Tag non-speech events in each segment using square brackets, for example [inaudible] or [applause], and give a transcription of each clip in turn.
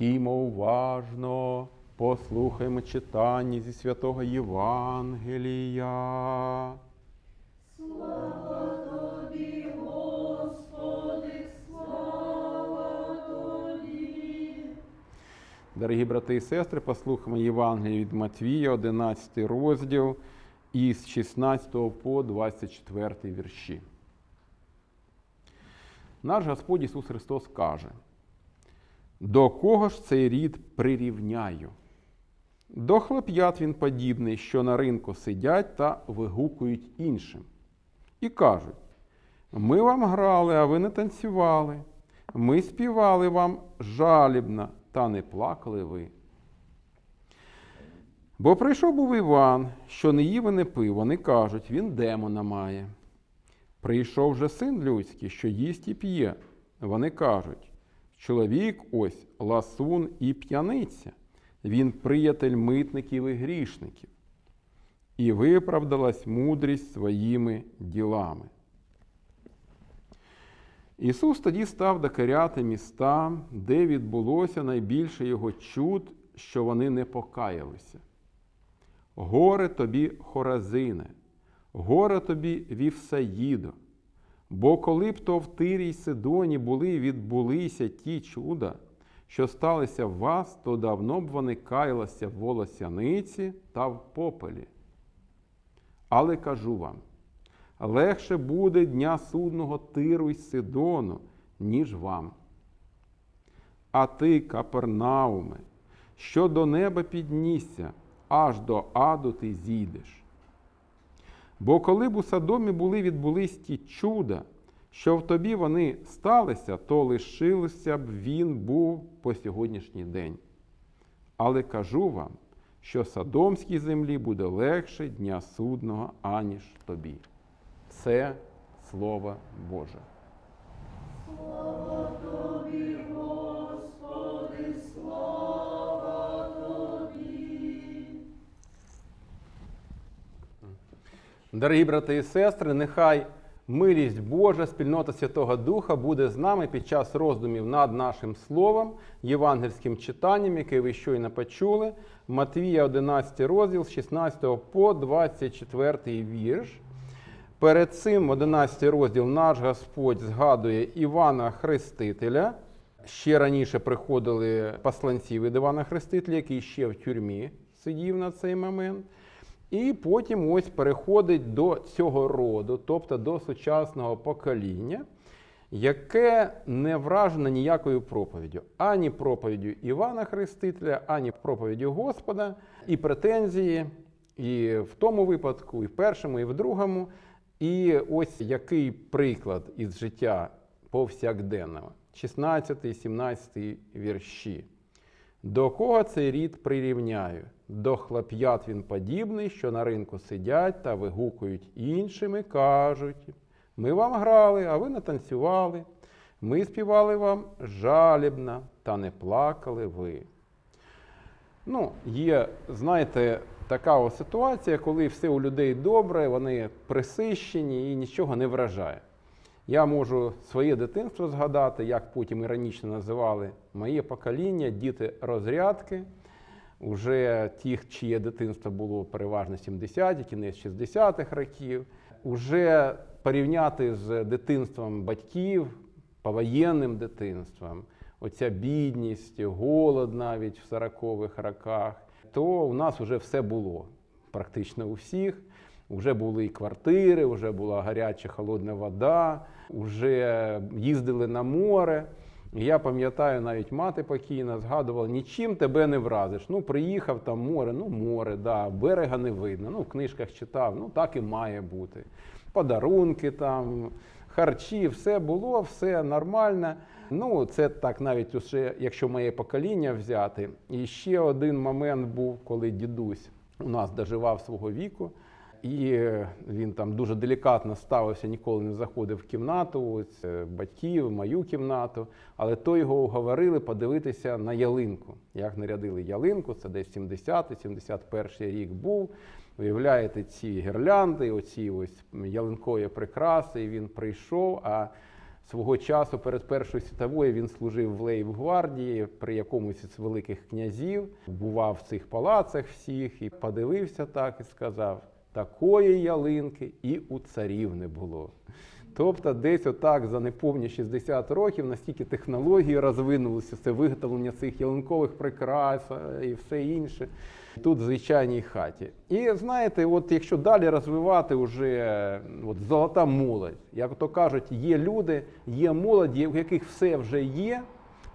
Стіймо уважно, послухаймо читання зі святого Євангелія. Слава Тобі, Господи, слава Тобі. Дорогі брати і сестри, послухаємо Євангелія від Матвія, 11 розділ із 16 по 24 вірші. Наш Господь Ісус Христос каже: До кого ж цей рід прирівняю? До хлоп'ят він подібний, що на ринку сидять та вигукують іншим. І кажуть: Ми вам грали, а ви не танцювали. Ми співали вам жалібно, та не плакали ви. Бо прийшов був Іван, що не їв і не пив, вони кажуть, він демона має. Прийшов же син людський, що їсть і п'є. Вони кажуть, чоловік ось ласун і п'яниця, він приятель митників і грішників. І виправдалась мудрість своїми ділами. Ісус тоді став докоряти міста, де відбулося найбільше його чуд, що вони не покаялися. Горе тобі, Хоразине, горе тобі Вівсаїдо, бо коли б то в Тирі й Сидоні були відбулися ті чуда, що сталися в вас, то давно б вони каялися в волосяниці та в попелі. Але кажу вам, легше буде дня судного Тиру й Сидону, ніж вам. А ти, Капернауме, що до неба піднісся, аж до аду ти зійдеш. Бо коли б у Содомі були відбулись ті чуда, що в тобі вони сталися, то лишилося б він був по сьогоднішній день. Але кажу вам, що Содомській землі буде легше дня судного, аніж тобі. Це Слово Боже. Дорогі брати і сестри, нехай милість Божа, спільнота Святого Духа буде з нами під час роздумів над нашим словом, євангельським читанням, яке ви щойно почули. Матвія 11 розділ з 16 по 24 вірш. Перед цим 11 розділ наш Господь згадує Івана Хрестителя. Ще раніше приходили посланці від Івана Хрестителя, який ще в тюрмі сидів на цей момент. І потім ось переходить до цього роду, тобто до сучасного покоління, яке не вражено ніякою проповіддю. Ані проповіддю Івана Хрестителя, ані проповіддю Господа, і претензії, і в тому випадку, і в першому, і в другому. І ось який приклад із життя повсякденного, 16, 17 вірші. До кого цей рід прирівняю? До хлоп'ят він подібний, що на ринку сидять та вигукують іншими, кажуть: ми вам грали, а ви не танцювали. Ми співали вам жалібно, та не плакали ви. Ну, є, знаєте, така ось ситуація, коли все у людей добре, вони присищені і нічого не вражає. Я можу своє дитинство згадати, як потім іронічно називали моє покоління, діти розрядки. Уже ті, чиє дитинство було переважно 70-ті, кінець 60-х років. Уже порівняти з дитинством батьків, повоєнним дитинством, оця бідність, голод навіть в 40-х роках, то у нас вже все було практично у всіх. Вже були і квартири, вже була гаряча холодна вода, вже їздили на море. Я пам'ятаю, навіть мати покійна згадувала, нічим тебе не вразиш. Ну, приїхав там море, ну море, да, берега не видно. Ну, в книжках читав, ну так і має бути. Подарунки там, харчі, все було, все нормально. Ну, це так навіть уже, якщо моє покоління взяти. І ще один момент був, коли дідусь у нас доживав свого віку. І він там дуже делікатно ставився, ніколи не заходив в кімнату, ось, е, батьків, мою кімнату. Але то його уговорили подивитися на ялинку. Як нарядили ялинку, це десь 70-71 рік був. Уявляєте, ці гірлянди, оці ось ялинкові прикраси. І він прийшов. А Свого часу перед Першою світовою він служив в Лейб-гвардії при якомусь із великих князів, бував в цих палацах всіх і подивився так і сказав: такої ялинки і у царів не було. Тобто, десь отак за неповні 60 років настільки технології розвинулися, це виготовлення цих ялинкових прикрас е, і все інше. Тут в звичайній хаті. І знаєте, от якщо далі розвивати уже е, от, золота молодь, як то кажуть, є люди, є молодь, у яких все вже є,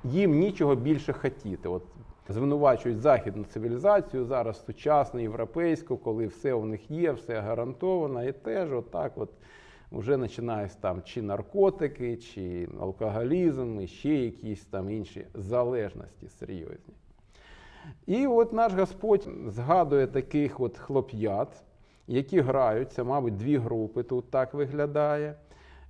їм нічого більше хотіти. От звинувачують західну цивілізацію зараз сучасну, європейську, коли все у них є, все гарантовано, і теж отак от вже починаються там чи наркотики, чи алкоголізм, і ще якісь там інші залежності серйозні. І от наш Господь згадує таких от хлоп'ят, які граються, мабуть, дві групи тут так виглядає.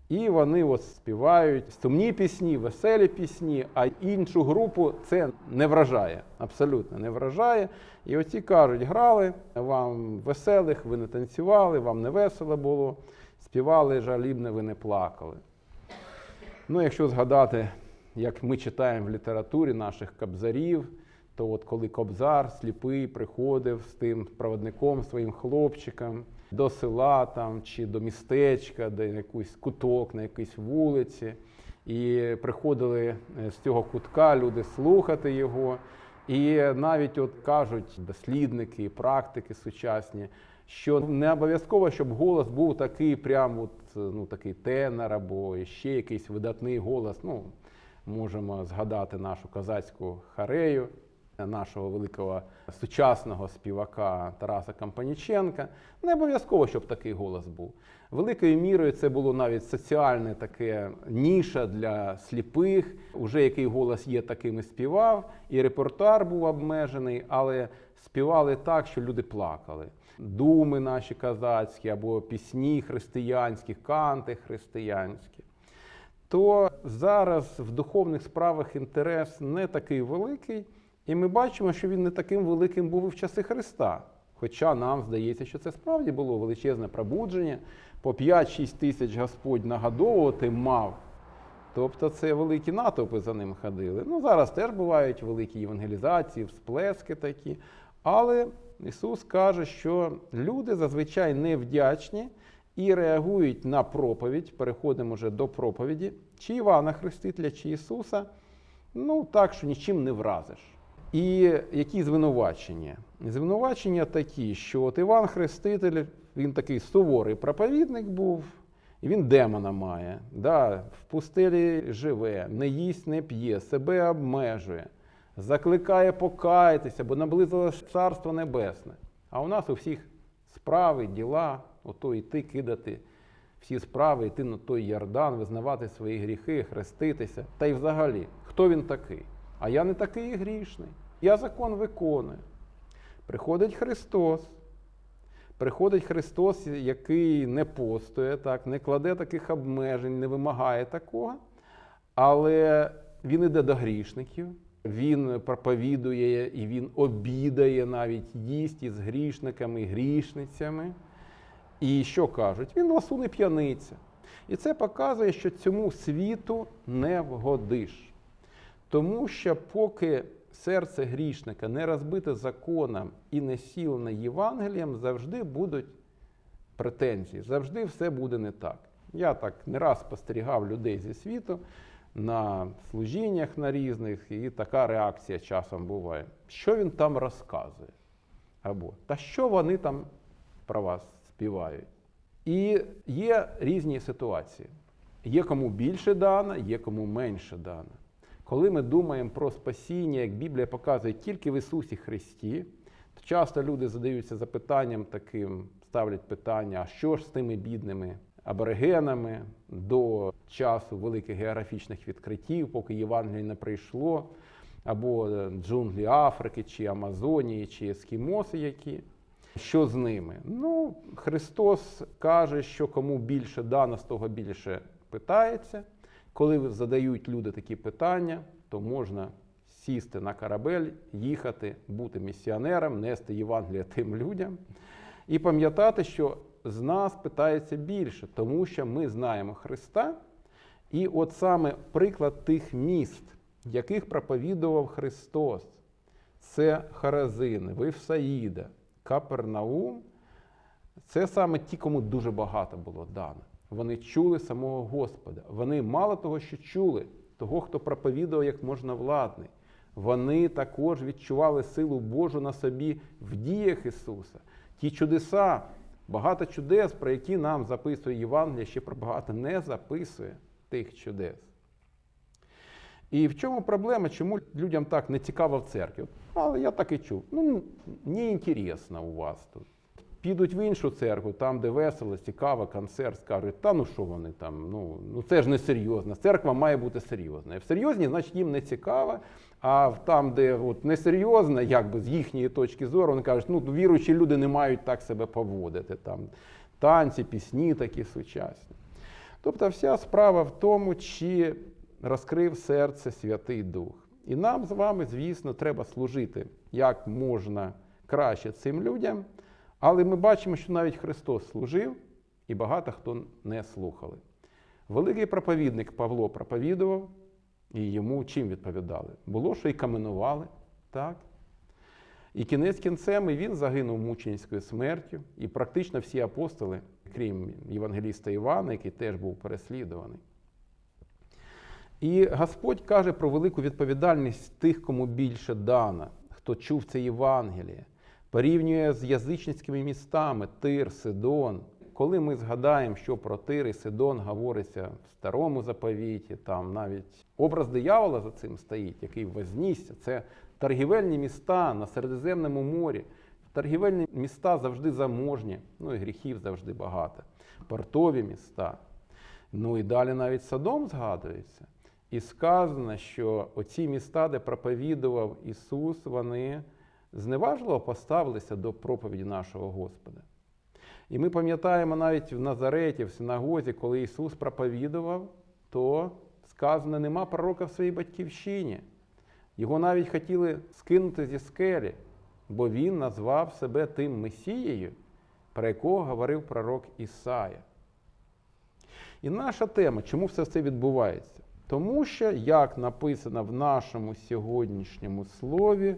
І вони от співають сумні пісні, веселі пісні, а іншу групу це не вражає, абсолютно не вражає. І оці кажуть, грали вам веселих, ви не танцювали, вам не весело було, співали жалібне, ви не плакали. Ну, якщо згадати, як ми читаємо в літературі наших кобзарів, то от коли кобзар сліпий приходив з тим проводником, своїм хлопчиком до села там, чи до містечка, де якийсь куток на якійсь вулиці, і приходили е, з цього кутка люди слухати його. І навіть от кажуть дослідники, практики сучасні, що не обов'язково, щоб голос був такий, прям от, ну, такий тенор або ще якийсь видатний голос. Ну, можемо згадати нашу козацьку харею, нашого великого сучасного співака Тараса Кампаніченка. Не обов'язково, щоб такий голос був. Великою мірою це було навіть соціальне таке ніша для сліпих. Уже який голос є, таким і співав, і репертуар був обмежений, але співали так, що люди плакали. Думи наші козацькі або пісні християнські, канти християнські. То зараз в духовних справах інтерес не такий великий, і ми бачимо, що він не таким великим був і в часи Христа. Хоча нам здається, що це справді було величезне пробудження, по 5-6 тисяч Господь нагадовувати мав. Тобто це великі натовпи за ним ходили. Ну, зараз теж бувають великі євангелізації, всплески такі. Але Ісус каже, що люди зазвичай невдячні і реагують на проповідь. Переходимо вже до проповіді, чи Івана Хрестителя, чи Ісуса. Ну, так, що нічим не вразиш. І які звинувачення? Звинувачення такі, що от Іван Хреститель, він такий суворий проповідник був, і він демона має. Да, В пустелі живе, не їсть, не п'є, себе обмежує, закликає покаятися, бо наблизилось Царство Небесне. А у нас у всіх справи, діла, ото йти кидати всі справи, йти на той Ярдан, визнавати свої гріхи, хреститися. Та й взагалі, хто він такий? А я не такий грішний. Я закон виконую. Приходить Христос. Приходить Христос, який не постує, так, не кладе таких обмежень, не вимагає такого. Але він іде до грішників, він проповідує і він обідає, навіть їсть із грішниками грішницями. І що кажуть? Він ласун п'яниця. І це показує, що цьому світу не вгодиш. Тому що поки серце грішника не розбите законом і не сілене Євангелієм, завжди будуть претензії, завжди все буде не так. Я так не раз спостерігав людей зі світу на служіннях на різних, і така реакція часом буває. Що він там розказує? Або та що вони там про вас співають? І є різні ситуації. Є кому більше дано, є кому менше дано. Коли ми думаємо про спасіння, як Біблія показує тільки в Ісусі Христі, то часто люди задаються запитанням таким, ставлять питання, а що ж з тими бідними аборигенами до часу великих географічних відкриттів, поки Євангеліє не прийшло, або джунглі Африки, чи Амазонії, чи ескімоси які. Що з ними? Ну, Христос каже, що кому більше дано, з того більше питається. Коли задають люди такі питання, то можна сісти на корабель, їхати, бути місіонером, нести Євангелія тим людям і пам'ятати, що з нас питається більше, тому що ми знаємо Христа, І от саме приклад тих міст, яких проповідував Христос, це Харазини, Вифсаїда, Капернаум. Це саме ті, кому дуже багато було дано. Вони чули самого Господа. Вони мало того, що чули, того, хто проповідував як можновладний. Вони також відчували силу Божу на собі в діях Ісуса. Ті чудеса, багато чудес, про які нам записує Євангелія, ще про багато не записує тих чудес. І в чому проблема, чому людям так не цікаво в церкві? Але я так і чув. Ну, не у вас тут. Підуть в іншу церкву, там, де весело, цікаво, концерт, скажуть, та ну що вони там, ну, ну це ж не серйозно. Церква має бути серйозна. В серйозній, значить, їм не цікаво. А там, де от, несерйозно, якби з їхньої точки зору, вони кажуть, ну віруючі люди не мають так себе поводити. Там танці, пісні такі сучасні. Тобто, вся справа в тому, чи розкрив серце Святий Дух. І нам з вами, звісно, треба служити як можна краще цим людям. Але ми бачимо, що навіть Христос служив, і багато хто не слухали. Великий проповідник Павло проповідував, і йому чим відповідали? Було, що й каменували, так? І кінець кінцем і він загинув мученською смертю, і практично всі апостоли, крім Євангеліста Івана, який теж був переслідуваний. І Господь каже про велику відповідальність тих, кому більше дано, хто чув це Євангеліє, порівнює з язичницькими містами Тир, Сидон. Коли ми згадаємо, що про Тир і Сидон говориться в старому заповіті, там навіть образ диявола за цим стоїть, який вознісся, це торгівельні міста на Середземному морі. Торгівельні міста завжди заможні, ну і гріхів завжди багато. Портові міста. Ну і далі навіть Содом згадується. І сказано, що оці міста, де проповідував Ісус, вони зневажливо поставилися до проповіді нашого Господа. І ми пам'ятаємо навіть в Назареті, в синагозі, коли Ісус проповідував, то сказано, нема пророка в своїй батьківщині. Його навіть хотіли скинути зі скелі, бо він назвав себе тим Месією, про якого говорив пророк Ісая. І наша тема, чому все це відбувається? Тому що, як написано в нашому сьогоднішньому слові,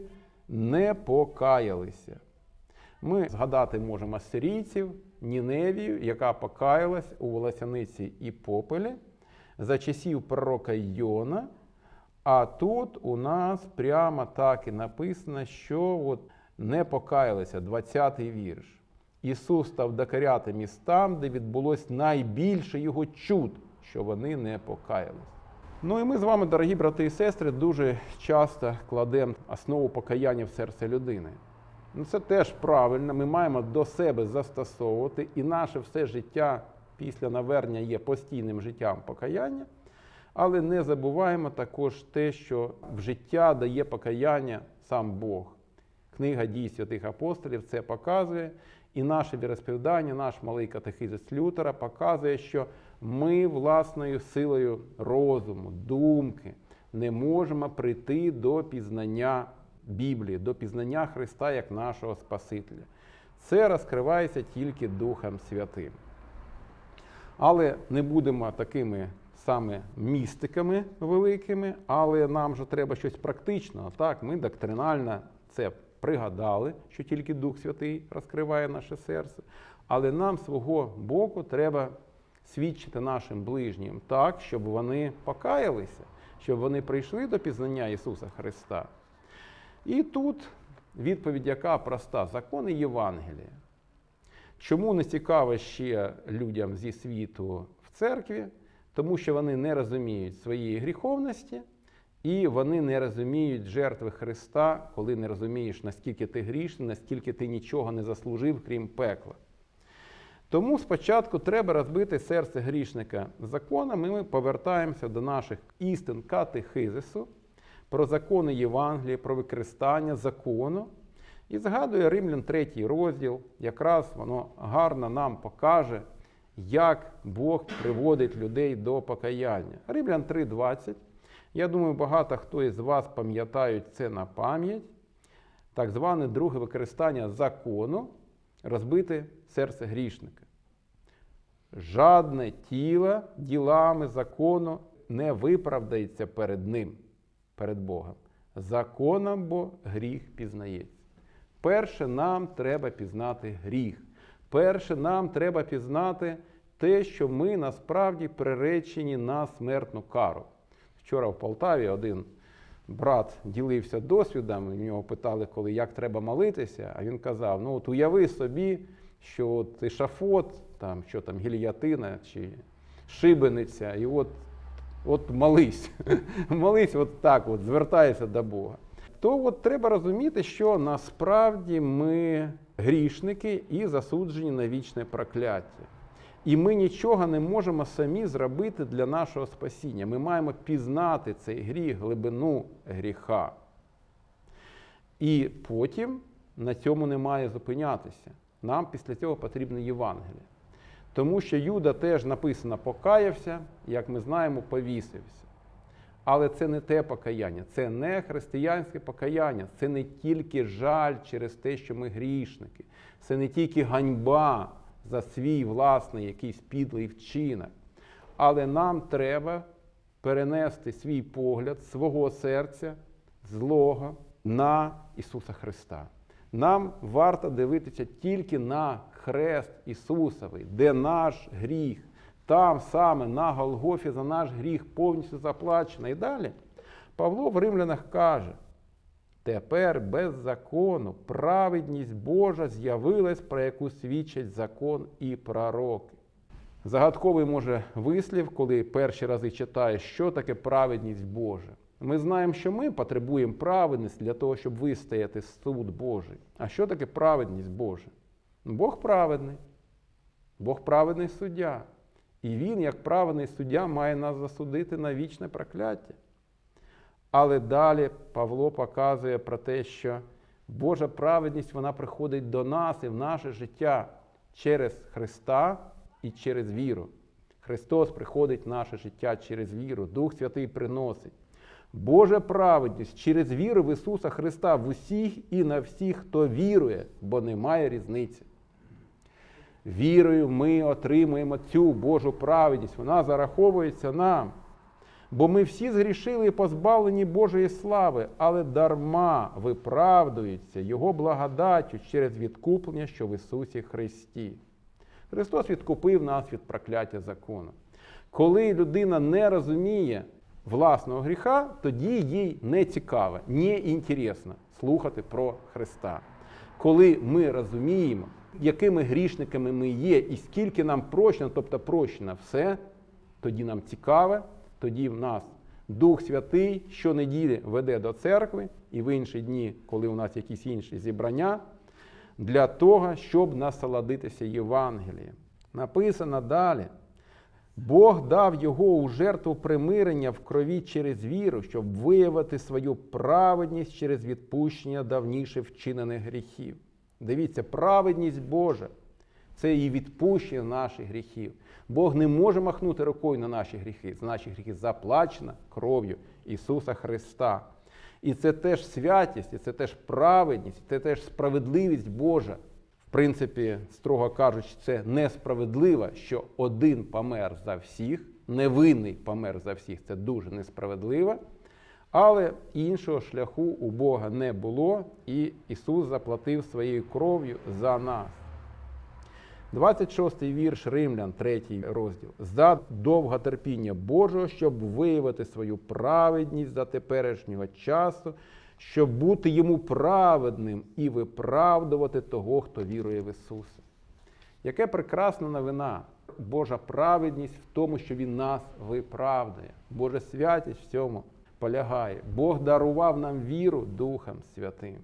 не покаялися. Ми згадати можемо асирійців, Ніневію, яка покаялась у волосяниці і попелі за часів пророка Йона. А тут у нас прямо так і написано, що от не покаялися, 20-й вірш. Ісус став докоряти містам, де відбулось найбільше його чуд, що вони не покаялись. Ну і ми з вами, дорогі брати і сестри, дуже часто кладемо основу покаяння в серце людини. Ну, Це теж правильно, ми маємо до себе застосовувати, і наше все життя після навернення є постійним життям покаяння. Але не забуваємо також те, що в життя дає покаяння сам Бог. Книга дій святих апостолів це показує. І наше віросповідання, наш малий катехизис Лютера показує, що ми власною силою розуму, думки не можемо прийти до пізнання Біблії, до пізнання Христа як нашого Спасителя. Це розкривається тільки Духом Святим. Але не будемо такими саме містиками великими, але нам же треба щось практичного. Так, ми доктринально це пригадали, що тільки Дух Святий розкриває наше серце. Але нам свого боку треба свідчити нашим ближнім так, щоб вони покаялися, щоб вони прийшли до пізнання Ісуса Христа. І тут відповідь, яка проста: закони Євангелія. Чому не цікаво ще людям зі світу в церкві? Тому що вони не розуміють своєї гріховності, і вони не розуміють жертви Христа, коли не розумієш, наскільки ти грішний, наскільки ти нічого не заслужив, крім пекла. Тому спочатку треба розбити серце грішника законом, і ми повертаємося до наших істин катехизису, про закони Євангелія, про використання закону. І згадує Римлян третій розділ, якраз воно гарно нам покаже, як Бог приводить людей до покаяння. Римлян 3:20. Я думаю, багато хто із вас пам'ятають це на пам'ять. Так зване друге використання закону розбити серце грішника. жадне тіло ділами закону не виправдається перед ним, перед Богом. Законом бо гріх пізнається. Перше, нам треба пізнати гріх. Перше, нам треба пізнати те, що ми насправді приречені на смертну кару. Вчора в Полтаві один брат ділився досвідом, у нього питали, коли як треба молитися, а він казав: ну от уяви собі, що от ешафот, там, що там, гільятина чи шибениця, і от, от молись, [laughs] молись от так, от, звертайся до Бога. То от треба розуміти, що насправді ми грішники і засуджені на вічне прокляття. І ми нічого не можемо самі зробити для нашого спасіння. Ми маємо пізнати цей гріх, глибину гріха. І потім на цьому не має зупинятися. Нам після цього потрібне Євангеліє. Тому що Юда теж написано покаявся, як ми знаємо, повісився. Але це не те покаяння, це не християнське покаяння, це не тільки жаль через те, що ми грішники, це не тільки ганьба за свій власний якийсь підлий вчинок. Але нам треба перенести свій погляд свого серця злого на Ісуса Христа. Нам варто дивитися тільки на хрест Ісусовий, де наш гріх. Там саме на Голгофі за наш гріх повністю заплачено. І далі Павло в римлянах каже: тепер без закону праведність Божа з'явилась, про яку свідчать закон і пророки. Загадковий може вислів, коли перші рази читаєш, що таке праведність Божа. Ми знаємо, що ми потребуємо праведності для того, щоб вистояти суд Божий. А що таке праведність Божа? Бог праведний, Бог праведний суддя. І він, як праведний суддя, має нас засудити на вічне прокляття. Але далі Павло показує про те, що Божа праведність вона приходить до нас і в наше життя через Христа і через віру. Христос приходить в наше життя через віру, Дух Святий приносить. Божа праведність через віру в Ісуса Христа в усіх і на всіх, хто вірує, бо немає різниці. Вірою ми отримуємо цю Божу праведність, вона зараховується нам. Бо ми всі згрішили і позбавлені Божої слави, але дарма виправдуються Його благодаттю через відкуплення, що в Ісусі Христі. Христос відкупив нас від прокляття закону. Коли людина не розуміє власного гріха, тоді їй не цікаво, не інтересно слухати про Христа. Коли ми розуміємо, якими грішниками ми є, і скільки нам прощено, тобто прощено все, тоді нам цікаве, тоді в нас Дух Святий щонеділі веде до церкви і в інші дні, коли у нас якісь інші зібрання, для того, щоб насолодитися Євангелієм. Написано далі. Бог дав його у жертву примирення в крові через віру, щоб виявити свою праведність через відпущення давніше вчинених гріхів. Дивіться, праведність Божа це і відпущення наших гріхів. Бог не може махнути рукою на наші гріхи. За наші гріхи заплачено кров'ю Ісуса Христа. І це теж святість, і це теж праведність, це теж справедливість Божа. В принципі, строго кажучи, це несправедливо, що один помер за всіх, невинний помер за всіх. Це дуже несправедливо. Але іншого шляху у Бога не було, і Ісус заплатив своєю кров'ю за нас. 26-й вірш Римлян, 3 розділ. За довготерпіння Божого, щоб виявити свою праведність за теперішнього часу, щоб бути йому праведним і виправдувати того, хто вірує в Ісуса. Яке прекрасна новина! Божа праведність в тому, що Він нас виправдує. Божа святість в цьому полягає. Бог дарував нам віру Духом Святим.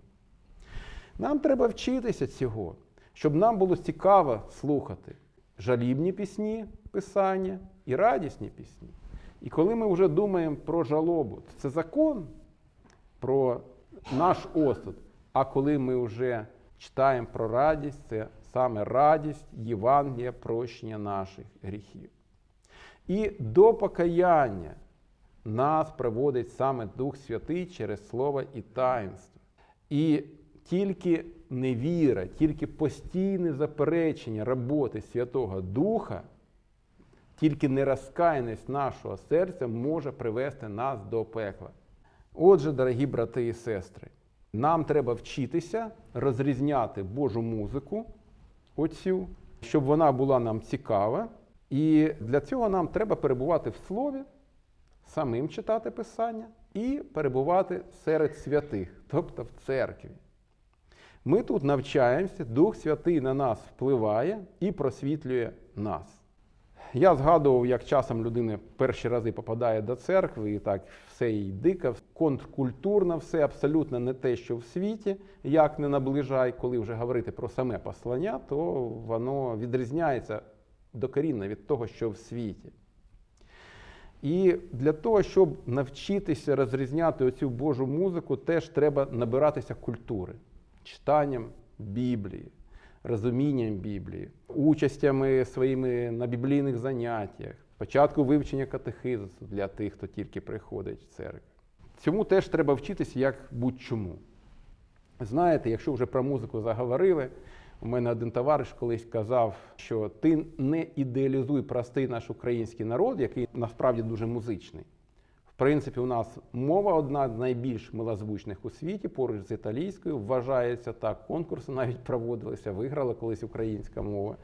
Нам треба вчитися цього, щоб нам було цікаво слухати жалібні пісні, писання і радісні пісні. І коли ми вже думаємо про жалобу, це закон про наш осуд. А коли ми вже читаємо про радість, це саме радість Євангелія прощення наших гріхів. І до покаяння нас приводить саме Дух Святий через Слово і таїнство. І тільки невіра, тільки постійне заперечення роботи Святого Духа Тільки нерозкаяність нашого серця може привести нас до пекла. Отже, дорогі брати і сестри, нам треба вчитися розрізняти Божу музику, оцю, щоб вона була нам цікава. І для цього нам треба перебувати в слові, самим читати Писання і перебувати серед святих, тобто в церкві. Ми тут навчаємося, Дух Святий на нас впливає і просвітлює нас. Я згадував, як часом людина перші рази попадає до церкви, і так все їй дико, контркультурно, все абсолютно не те, що в світі, як не наближай, коли вже говорити про саме послання, то воно відрізняється докорінно від того, що в світі. І для того, щоб навчитися розрізняти оцю Божу музику, теж треба набиратися культури, читанням Біблії, розумінням Біблії, участями своїми на біблійних заняттях, спочатку вивчення катехизису для тих, хто тільки приходить в церкву. Цьому теж треба вчитися як будь-чому. Знаєте, якщо вже про музику заговорили, у мене один товариш колись казав, що ти не ідеалізуй простий наш український народ, який насправді дуже музичний. Принципі, у нас мова одна з найбільш милозвучних у світі, поруч з італійською, вважається так. Конкурси навіть проводилися, виграла колись українська мова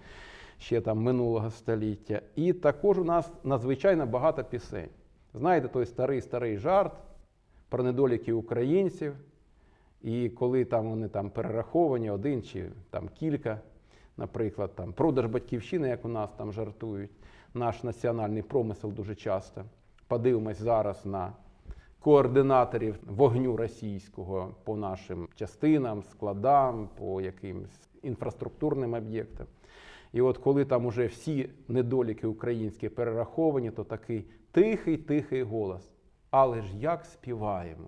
ще там минулого століття. І також у нас надзвичайно багато пісень. Знаєте, той старий старий жарт про недоліки українців. І коли там вони там перераховані, один чи там кілька, наприклад, там продаж батьківщини, як у нас там жартують, наш національний промисел дуже часто. Подивимось зараз на координаторів вогню російського по нашим частинам, складам, по якимсь інфраструктурним об'єктам. І от коли там уже всі недоліки українські перераховані, то такий тихий, тихий голос. Але ж як співаємо?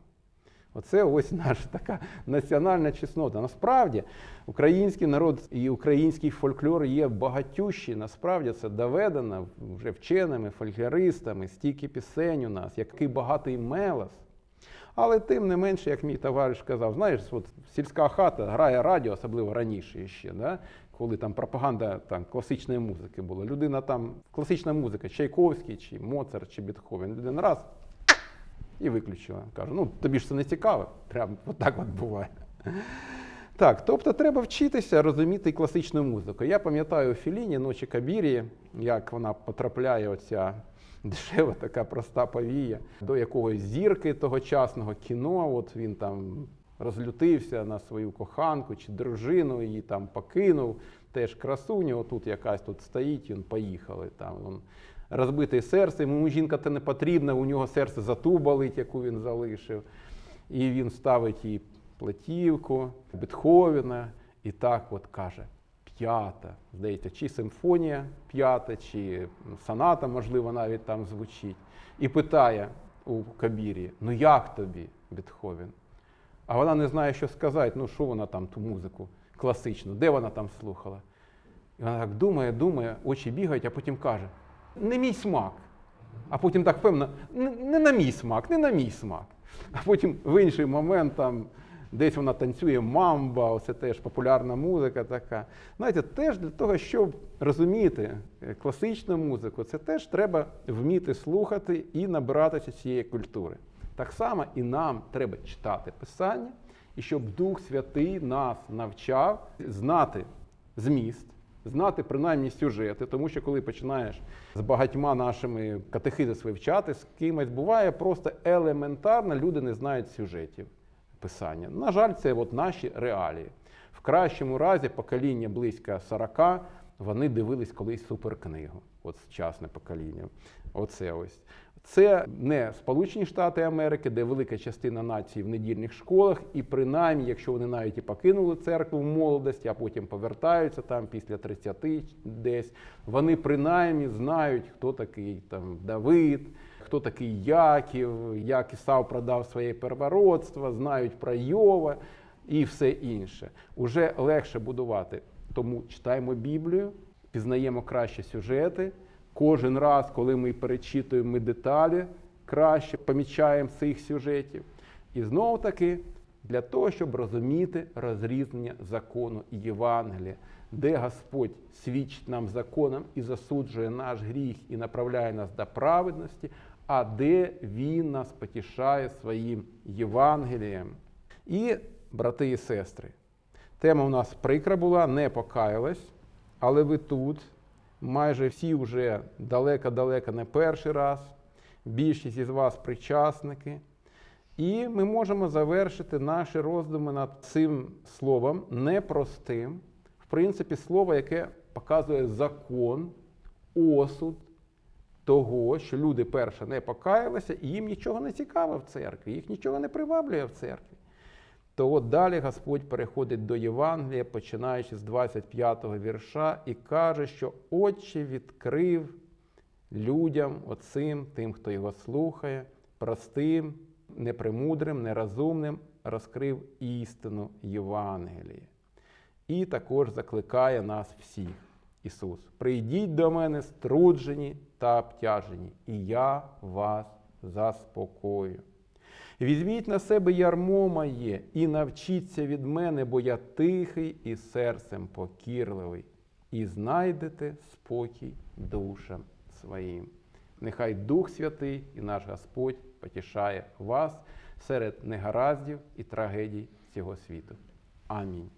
Оце ось [laughs] наша така національна чеснота. Насправді, український народ і український фольклор є багатющий. Насправді це доведено вже вченими, фольклористами, стільки пісень у нас, який багатий мелос. Але тим не менше, як мій товариш казав, знаєш, от сільська хата грає радіо, особливо раніше ще, да? коли там пропаганда там, класичної музики була. Людина там, класична музика, Чайковський, чи Моцарт, чи Бетховен. Людина раз і виключила. Кажу, ну тобі ж це не цікаво. Прямо отак от буває. Так, тобто треба вчитися розуміти класичну музику. Я пам'ятаю у Філіні Ночі Кабірії, як вона потрапляє, оця дешева, така проста повія, до якогось зірки тогочасного кіно. От він там розлютився на свою коханку чи дружину, її там покинув. Теж красуню, отут якась тут стоїть, він поїхали. Там, він розбите серце, йому жінка то не потрібна, у нього серце затубалить, яку він залишив. І він ставить їй платівку Бетховена і так от каже: п'ята, здається, чи симфонія п'ята, чи соната, можливо, навіть там звучить. І питає у Кабірі: ну як тобі, Бетховен? А вона не знає, що сказати, ну що вона там, ту музику класичну, де вона там слухала? І вона так думає, думає, очі бігають, а потім каже: не мій смак. А потім так певно, не, на мій смак, не на мій смак. А потім в інший момент там десь вона танцює мамба, оце теж популярна музика така. Знаєте, теж для того, щоб розуміти е, класичну музику, це теж треба вміти слухати і набиратися цієї культури. Так само і нам треба читати писання, і щоб Дух Святий нас навчав знати зміст знати принаймні сюжети, тому що коли починаєш з багатьма нашими катехизис вивчати, з кимось буває просто елементарно, люди не знають сюжетів писання. На жаль, це от наші реалії. В кращому разі покоління близько 40, вони дивились колись суперкнигу, от сучасне покоління. Оце ось. Це не Сполучені Штати Америки, де велика частина нації в недільних школах, і принаймні, якщо вони навіть і покинули церкву в молодості, а потім повертаються там після 30 десь, вони принаймні знають, хто такий там Давид, хто такий Яків, як Ісав продав своє первородство, знають про Йова і все інше. Уже легше будувати. Тому читаємо Біблію, пізнаємо краще сюжети. Кожен раз, коли ми перечитуємо деталі, краще помічаємо цих сюжетів. І знову таки, для того, щоб розуміти розрізнення закону і Євангелія, де Господь свідчить нам законом і засуджує наш гріх і направляє нас до праведності, а де Він нас потішає своїм Євангелієм. І, брати і сестри, тема у нас прикра була, не покаялась, але ви тут, майже всі вже далеко-далеко не перший раз, більшість із вас причасники. І ми можемо завершити наші роздуми над цим словом непростим, в принципі, слово, яке показує закон, осуд того, що люди перше не покаялися, і їм нічого не цікаво в церкві, їх нічого не приваблює в церкві. То от далі Господь переходить до Євангелія, починаючи з 25-го вірша, і каже, що Отче відкрив людям, оцим, тим, хто його слухає, простим, непремудрим, нерозумним, розкрив істину Євангелія. І також закликає нас всіх, Ісус. Прийдіть до мене струджені та обтяжені, і я вас заспокою. Візьміть на себе ярмо моє і навчіться від мене, бо я тихий і серцем покірливий, і знайдете спокій душам своїм. Нехай Дух Святий і наш Господь потішає вас серед негараздів і трагедій цього світу. Амінь.